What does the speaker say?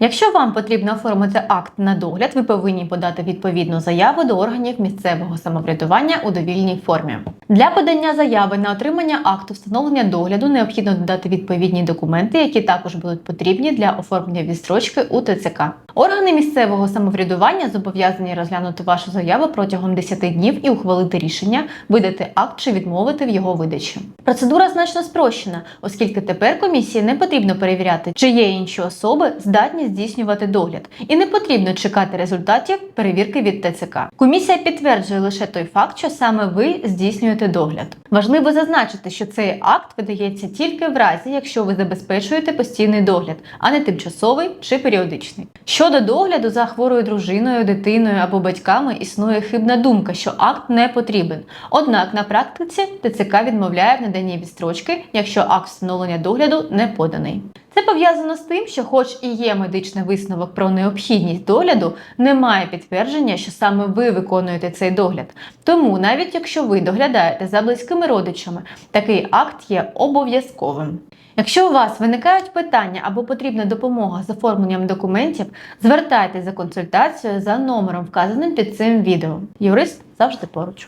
Якщо вам потрібно оформити акт на догляд, ви повинні подати відповідну заяву до органів місцевого самоврядування у довільній формі. Для подання заяви на отримання акту встановлення догляду необхідно додати відповідні документи, які також будуть потрібні для оформлення відстрочки у ТЦК. Органи місцевого самоврядування зобов'язані розглянути вашу заяву протягом 10 днів і ухвалити рішення, видати акт чи відмовити в його видачі. Процедура значно спрощена, оскільки тепер комісії не потрібно перевіряти, чи є інші особи здатні здійснювати догляд, і не потрібно чекати результатів перевірки від ТЦК. Комісія підтверджує лише той факт, що саме ви здійснюєте догляд. Важливо зазначити, що цей акт видається тільки в разі, якщо ви забезпечуєте постійний догляд, а не тимчасовий чи періодичний. Щодо догляду за хворою дружиною, дитиною або батьками існує хибна думка, що акт не потрібен. Однак на практиці ТЦК відмовляє в наданні відстрочки, якщо акт встановлення догляду не поданий. Це пов'язано з тим, що, хоч і є медичний висновок про необхідність догляду, немає підтвердження, що саме ви виконуєте цей догляд. Тому, навіть якщо ви доглядаєте за близькими родичами, такий акт є обов'язковим. Якщо у вас виникають питання або потрібна допомога з оформленням документів, звертайтеся за консультацією за номером, вказаним під цим відео. Юрист завжди поруч.